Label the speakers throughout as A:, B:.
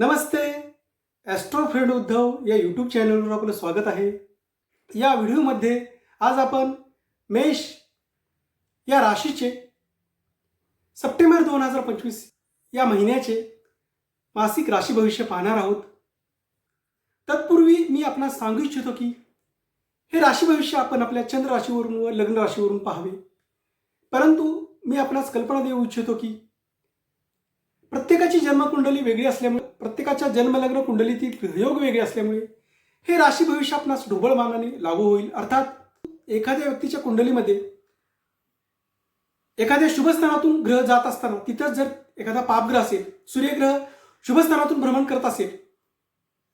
A: नमस्ते Austro friend Uddhav या YouTube चॅनलवर आपलं स्वागत आहे. या व्हिडिओमध्ये आज आपण मेष या राशीचे सप्टेंबर दोन हजार पंचवीस या महिन्याचे मासिक राशी भविष्य पाहणार आहोत. तत्पूर्वी मी आपणास सांगू इच्छितो की हे राशी भविष्य आपण आपल्या चंद्र राशीवरून व लग्न राशीवरून पाहावे. परंतु मी आपणास कल्पना देऊ इच्छितो की प्रत्येकाची जन्मकुंडली वेगळी असल्यामुळे प्रत्येकाच्या जन्मलग्न कुंडलीतील योग वेगळे असल्यामुळे हे राशी भविष्य आपणास ढोबळ मानाने लागू होईल. अर्थात एखाद्या व्यक्तीच्या कुंडलीमध्ये एखाद्या शुभस्थानातून ग्रह जात असताना तिथंच जर एखादा पापग्रह असेल सूर्यग्रह शुभस्थानातून भ्रमण करत असेल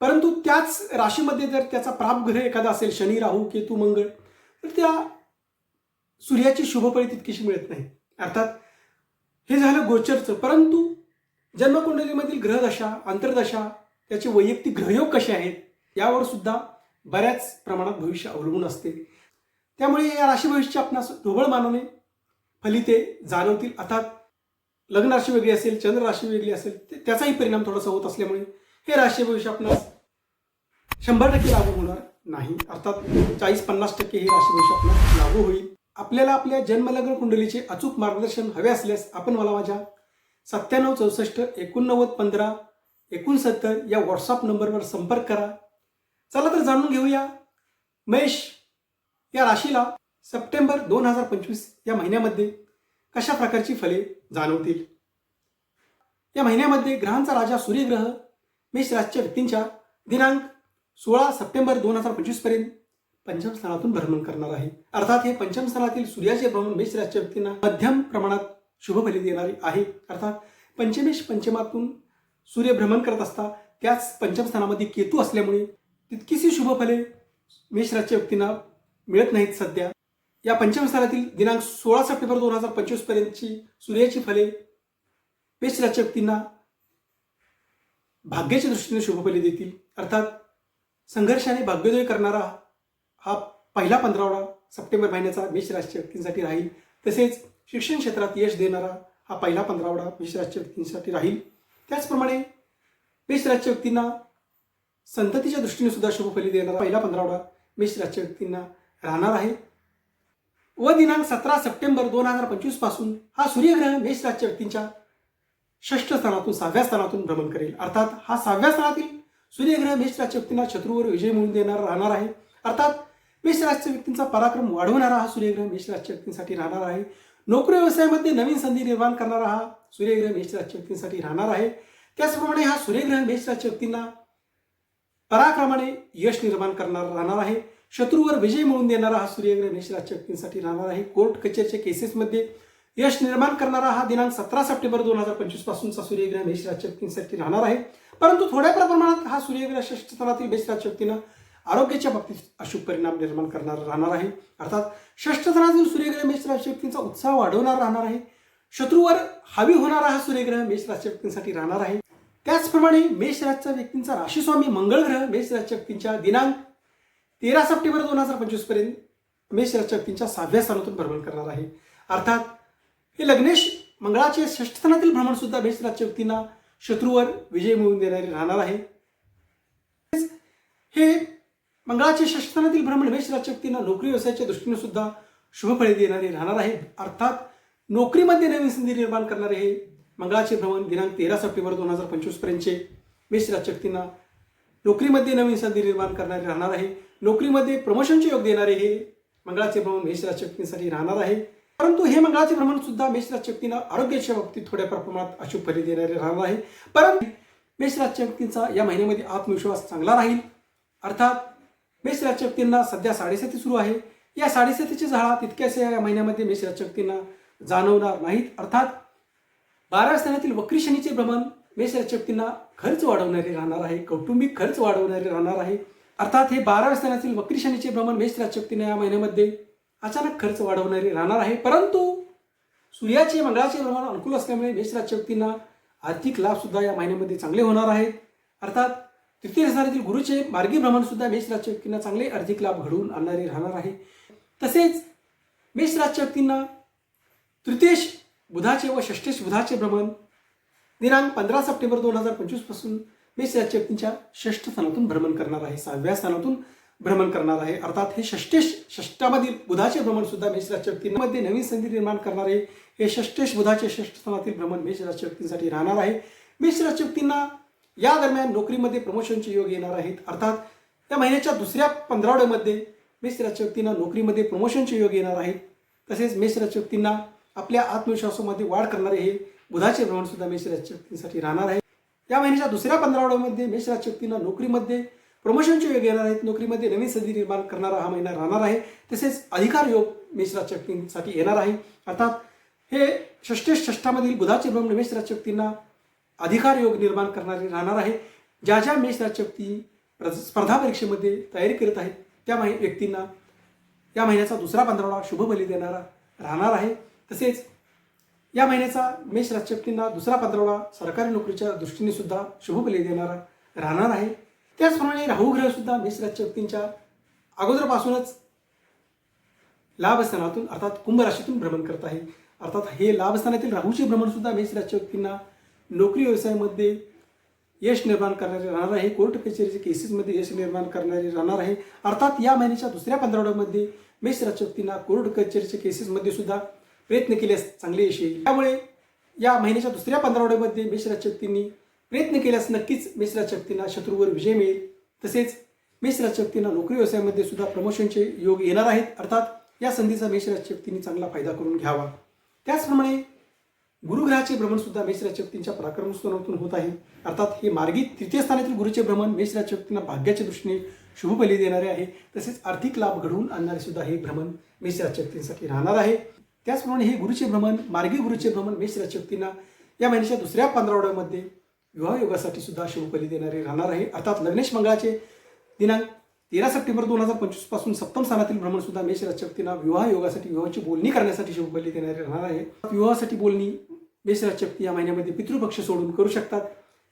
A: परंतु त्याच राशीमध्ये जर त्याचा प्रापग्रह एखादा असेल शनी राहू केतू मंगळ तर त्या सूर्याची शुभफळी तितकीशी मिळत नाही. अर्थात हे झालं गोचरचं. परंतु जन्मकुंडलीमधील ग्रहदशा अंतर्दशा त्याचे वैयक्तिक ग्रहयोग कसे आहेत यावर सुद्धा बऱ्याच प्रमाणात भविष्य अवलंबून असते. त्यामुळे या राशी भविष्य आपणास ढोबळ मानवणे फलिते जाणवतील. अर्थात लग्न राशी वेगळी असेल चंद्र राशी वेगळी असेल ते- त्याचाही परिणाम थोडासा होत असल्यामुळे हे राशी भविष्य आपणास शंभर टक्के लागू होणार नाही. अर्थात चाळीस पन्नास टक्के हे राशी भविष्य आपणास लागू होईल. आपल्याला आपल्या जन्मलग्न कुंडलीचे अचूक मार्गदर्शन हवे असल्यास आपण मला माझ्या सत्त्याण्णव चौसष्ट एकोणनव्वद पंधरा एकोणसत्तर या व्हॉट्सअप नंबरवर संपर्क करा. चला तर जाणून घेऊया. मेष या राशीला सप्टेंबर दोन हजार पंचवीस या महिन्यामध्ये कशा प्रकारची फले जाणवतील? या महिन्यामध्ये ग्रहांचा राजा सूर्यग्रह मेष राजच्या व्यक्तींच्या दिनांक सोळा सप्टेंबर दोन हजार पंचवीसपर्यंत पंचम स्थानातून भ्रमण करणार आहे. अर्थात हे पंचम स्थानातील सूर्याचे भ्रमण मेष राजच्या व्यक्तींना मध्यम प्रमाणात शुभफली देणारी आहे. अर्थात पंचमेश पंचमातून सूर्य भ्रमण करत असता त्याच पंचमस्थानामध्ये केतू असल्यामुळे तितकीशी शुभफले मेषराच्या व्यक्तींना मिळत नाहीत सध्या. या पंचमस्थानातील दिनांक सोळा सप्टेंबर दोन हजार पंचवीस पर्यंतची सूर्याची फले मेषराच्या व्यक्तींना भाग्याच्या दृष्टीने शुभफले देतील. अर्थात संघर्षाने भाग्योदय करणारा हा पहिला पंधरावडा सप्टेंबर महिन्याचा मेष राशीच्या व्यक्तींसाठी राहील. तसेच शिक्षण क्षेत्रात यश देणारा हा पहिला पंधरावडा मेष व्यक्तींसाठी राहील. त्याचप्रमाणे मेष व्यक्तींना संततीच्या दृष्टीने सुद्धा शुभफली देणारा पहिला पंधरावडा मेष व्यक्तींना राहणार आहे. व दिनांक सतरा सप्टेंबर दोन हजार पंचवीसपासून हा सूर्यग्रह मेषराच्या व्यक्तींच्या षष्ठ स्थानातून सहाव्या स्थानातून भ्रमण करेल. अर्थात हा सहाव्या स्थानातील सूर्यग्रह मेषराच्या व्यक्तींना शत्रूवर विजय मिळवून देणारा राहणार आहे. अर्थात मेषराच्या व्यक्तींचा पराक्रम वाढवणारा हा सूर्यग्रह मेषराच्या व्यक्तींसाठी राहणार आहे. नोकरी व्यवसायामध्ये नवीन संधी निर्माण करणारा हा सूर्यग्रह मेष राशी व्यक्तींसाठी राहणार आहे. त्याचप्रमाणे हा सूर्यग्रह मेष राशी व्यक्तींना पराक्रमाने यश निर्माण करणारा राहणार आहे. शत्रूवर विजय मिळवून देणारा हा सूर्यग्रह मेष राशी व्यक्तींसाठी राहणार आहे. कोर्ट कचेरीच्या केसेसमध्ये यश निर्माण करणारा हा दिनांक सतरा सप्टेंबर दोन हजार पंचवीस पासूनचा सूर्यग्रह मेष राशी व्यक्तींसाठी राहणार आहे. परंतु थोड्या प्रमाणात हा सूर्यग्रह षष्ठ मेष राशी व्यक्तींना आरोग्याच्या बाबतीत अशुभ परिणाम निर्माण करणार राहणार आहे. अर्थात षष्ठधनातील सूर्यग्रह मेष राशीच्या व्यक्तींचा उत्साह वाढवणार राहणार आहे. शत्रूवर हावी होणारा हा सूर्यग्रह मेष राशीच्या व्यक्तींसाठी राहणार आहे. त्याचप्रमाणे मेष राशीच्या व्यक्तींचा राशीस्वामी मंगळ ग्रह मेष राशीच्या व्यक्तींच्या दिनांक तेरा सप्टेंबर दोन हजार पंचवीसपर्यंत मेष राशीच्या व्यक्तींच्या सहाव्या स्थानातून भ्रमण करणार आहे. अर्थात हे लग्नेश मंगळाचे षष्ठस्थानातील भ्रमण सुद्धा मेष राशीच्या व्यक्तींना शत्रूवर विजय मिळवून देणारे राहणार आहे. हे मंगळाचे षष्ठ भ्रमण मेष नोकरी व्यवसायाच्या दृष्टीने सुद्धा शुभफळे देणारे राहणार आहे अर्थात नोकरीमध्ये नवीन संधी निर्माण करणारे हे मंगळाचे भ्रमण दिनांक तेरा सप्टेंबर दोन हजार पंचवीस पर्यंतचे मेष नोकरीमध्ये नवीन संधी निर्माण करणारे राहणार आहे. नोकरीमध्ये प्रमोशनचे योग देणारे हे मंगळाचे भ्रमण मेष राहणार आहे. परंतु हे मंगळाचे भ्रमण सुद्धा मेष आरोग्याच्या बाबतीत थोड्या प्रमाणात अशुभ फले देणारे राहणार आहे. परंतु मेष या महिन्यामध्ये आत्मविश्वास चांगला राहील. अर्थात मेष राशीच्या व्यक्तींना सध्या साडेसाती सुरू आहे. या साडेसातीची झाडा तितक्याच या महिन्यामध्ये मेष राजशक्तींना व्यक्तींना जाणवणार नाहीत. अर्थात बाराव्या स्थानातील वक्री शनीचे भ्रमण मेष राशीच्या व्यक्तींना खर्च वाढवणारे राहणार आहे. कौटुंबिक खर्च वाढवणारे राहणार आहे. अर्थात हे बाराव्या स्थानातील वक्री शनीचे भ्रमण मेष व्यक्तींना या महिन्यामध्ये अचानक खर्च वाढवणारे राहणार आहे. परंतु सूर्याचे मंगळाचे भ्रमण अनुकूल असल्यामुळे मेष राशीच्या व्यक्तींना आर्थिक लाभ सुद्धा या महिन्यामध्ये चांगले होणार आहेत. अर्थात तृतीय गुरुचे मार्गी भ्रमण सुद्धा मेष व्यक्तींना चांगले आर्थिक लाभ घडवून आणणारे राहणार आहे. तसेच मेष व्यक्तींना तृतीयश बुधाचे व षष्ठेश बुधाचे भ्रमण दिनांक पंधरा सप्टेंबर दोन हजार पंचवीसपासून मेष व्यक्तींच्या षष्ठ स्थानातून भ्रमण करणार आहे. सहाव्या स्थानातून भ्रमण करणार आहे. अर्थात हे षष्टेश षष्टामधील बुधाचे भ्रमण सुद्धा मेष व्यक्तींमध्ये नवीन संधी निर्माण करणार आहे. हे षष्टेश बुधाचे षष्ठ स्थानातील भ्रमण मेष व्यक्तींसाठी राहणार आहे. मेष व्यक्तींना या दरम्यान नोकरीमध्ये प्रमोशनचे योग येणार आहेत. अर्थात या महिन्याच्या दुसऱ्या पंधरावड्यामध्ये मेष राजच्या व्यक्तींना नोकरीमध्ये प्रमोशनचे योग येणार आहेत. तसेच मेष राजच्या व्यक्तींना आपल्या आत्मविश्वासामध्ये वाढ करणारे हे बुधाचे भ्रमण सुद्धा मेष व्यक्तींसाठी राहणार आहे. या महिन्याच्या दुसऱ्या पंधरावड्यामध्ये मेष राजच्या व्यक्तींना नोकरीमध्ये प्रमोशनचे योग येणार आहेत. नोकरीमध्ये नवीन संधी निर्माण करणारा हा महिना राहणार आहे. तसेच अधिकार योग मेष राजच्या येणार आहे. अर्थात हे षष्टेश षष्ठामधील बुधाचे भ्रमण मेष राजच्या अधिकार योग निर्माण करणारे राहणार आहे. ज्या ज्या मेष व्यक्ती स्पर्धा परीक्षेमध्ये तयारी करत आहेत त्या माहि- व्यक्तींना या महिन्याचा दुसरा पंधरावडा शुभ बली देणारा राहणार आहे. तसेच या महिन्याचा मेष राजच्या दुसरा पंधरावडा सरकारी नोकरीच्या दृष्टीने सुद्धा शुभ बली देणारा राहणार आहे. त्याचप्रमाणे राहू ग्रह सुद्धा मेष राजच्या अगोदरपासूनच लाभस्थानातून अर्थात कुंभ राशीतून भ्रमण करत आहे. अर्थात हे लाभस्थानातील राहूचे भ्रमण सुद्धा मेष राजच्या व्यक्तींना नोकरी व्यवसायामध्ये यश निर्माण करणारे राहणार आहे. कोर्ट कचेरीचे केसेसमध्ये यश निर्माण करणारे राहणार आहे. अर्थात या महिन्याच्या दुसऱ्या पंधरवड्यामध्ये मेष राजच्या व्यक्तींना कोर्ट कचेरीच्या केसेसमध्ये सुद्धा प्रयत्न केल्यास चांगले यश येईल. त्यामुळे या महिन्याच्या दुसऱ्या पंधरवड्यामध्ये मेष राजच्या व्यक्तींनी प्रयत्न केल्यास नक्कीच मेष राजच्या व्यक्तींना शत्रूवर विजय मिळेल. तसेच मेष राजच्या व्यक्तींना नोकरी व्यवसायामध्ये सुद्धा प्रमोशनचे योग येणार आहेत. अर्थात या संधीचा मेष राजच्या व्यक्तींनी चांगला फायदा करून घ्यावा. त्याचप्रमाणे गुरुग्रहाचे भ्रमण सुद्धा मेष राजच्या व्यक्तींच्या होत आहे. अर्थात हे मार्गी तृतीय स्थानातील गुरुचे भ्रमण मेष व्यक्तींना भाग्याच्या दृष्टीने शुभ फली देणारे आहे. तसेच आर्थिक लाभ घडवून आणणारे सुद्धा हे भ्रमण मेष व्यक्तींसाठी राहणार आहे. त्याचप्रमाणे हे गुरुचे भ्रमण मार्गी गुरुचे भ्रमण मेष व्यक्तींना या महिन्याच्या दुसऱ्या पंधरावड्यामध्ये विवाह योगासाठी सुद्धा शुभफली देणारे राहणार आहे. अर्थात लग्नेश मंगळाचे दिनांक तेरा सप्टेंबर दोन हजार पंचवीसपासून सप्तम स्थानातील भ्रमण सुद्धा मेष राजशक्तींना विवाह योगासाठी विवाहाची बोलणी करण्यासाठी शुभकली देणारे राहणार आहे. विवाहासाठी बोलणी मेष राजशक्ती या महिन्यामध्ये पितृपक्ष सोडून करू शकतात.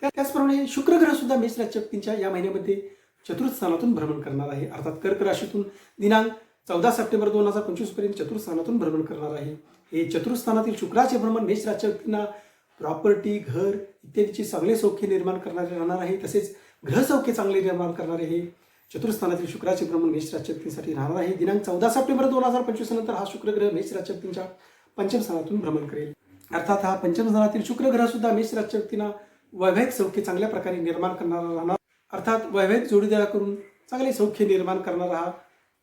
A: त्या- त्याचप्रमाणे शुक्र ग्रह सुद्धा मेष राजशक्तींच्या या महिन्यामध्ये चतुर्थ स्थानातून भ्रमण करणार आहे. अर्थात कर्क राशीतून दिनांक चौदा सप्टेंबर दोन हजार पंचवीसपर्यंत चतुर्थ स्थानातून भ्रमण करणार आहे. हे चतुर्थ स्थानातील शुक्राचे भ्रमण मेष राजशक्तींना प्रॉपर्टी घर इत्यादीचे चांगले सौख्य निर्माण करणारे राहणार आहे. तसेच ग्रहसौख्य चांगले निर्माण करणारे हे चतुर्थस्थानातील शुक्राचे भ्रमण मेष राजच्या राहणार आहे. दिनांक चौदा सप्टेंबर दोन हजार पंचवीस नंतर हा शुक्र ग्रह मेष राजच्या पंचम स्थानातून भ्रमण करेल. अर्थात हा पंचम स्थानातील शुक्रग्रह सुद्धा मेष राजच्या वैवाहिक सौख्य चांगल्या प्रकारे निर्माण करणारा राहणार. अर्थात वैवाहिक जोडीदाराकडून चांगले सौख्य निर्माण करणारा हा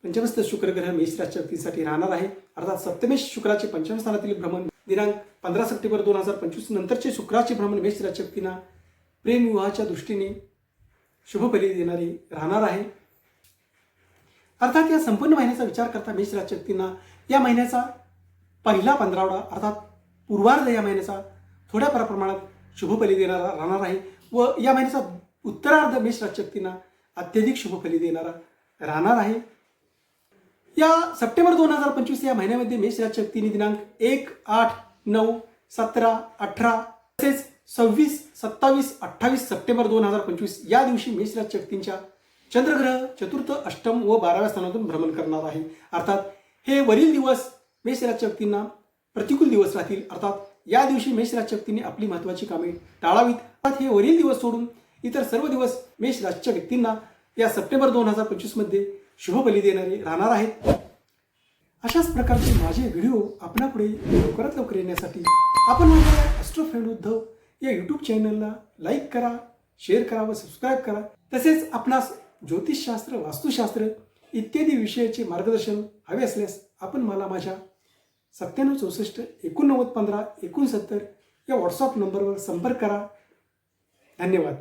A: पंचमस्थ शुक्र ग्रह मेष राजच्या राहणार आहे. अर्थात सप्तमेश शुक्राचे पंचम स्थानातील भ्रमण दिनांक पंधरा सप्टेंबर दोन हजार पंचवीस नंतरचे शुक्राचे भ्रमण मेष राजच्या प्रेम दृष्टीने शुभफली देणारी राहणार आहे. अर्थात या संपूर्ण महिन्याचा विचार करता मेष राजच्या व्यक्तींना या महिन्याचा पहिला पंधरावडा अर्थात पूर्वार्ध या महिन्याचा थोड्या प्रमाणात शुभफली देणारा राहणार आहे व या महिन्याचा उत्तरार्ध मेष राजच्या व्यक्तींना अत्यधिक शुभफली देणारा राहणार आहे. या सप्टेंबर दोन हजार पंचवीस या महिन्यामध्ये मेष राजच्या दिनांक एक आठ नऊ सतरा अठरा तसेच सव्वीस सत्तावीस अठ्ठावीस सप्टेंबर दोन हजार पंचवीस या दिवशी मेष शक्तींच्या चंद्रग्रह चतुर्थ अष्टम व बाराव्या स्थानातून भ्रमण करणार आहे. अर्थात हे वरील दिवस मेष शक्तींना प्रतिकूल दिवस राहतील. अर्थात या दिवशी मेष राजच्या आपली महत्वाची कामे टाळावीत. अर्थात हे वरील दिवस सोडून इतर सर्व दिवस मेष राजच्या व्यक्तींना या सप्टेंबर दोन हजार पंचवीसमध्ये शुभ बली देणारे राहणार आहेत. अशाच प्रकारचे माझे व्हिडिओ आपणापुढे लवकरात लवकर येण्यासाठी आपण माझ्या उद्धव या यूट्यूब चॅनलला लाईक करा शेअर करा व सबस्क्राईब करा. तसेच आपणास ज्योतिषशास्त्र वास्तुशास्त्र इत्यादी विषयाचे मार्गदर्शन हवे असल्यास आपण मला माझ्या सत्त्याण्णव चौसष्ट एकोणनव्वद पंधरा एकोणसत्तर या व्हॉट्सअप नंबरवर संपर्क करा. धन्यवाद.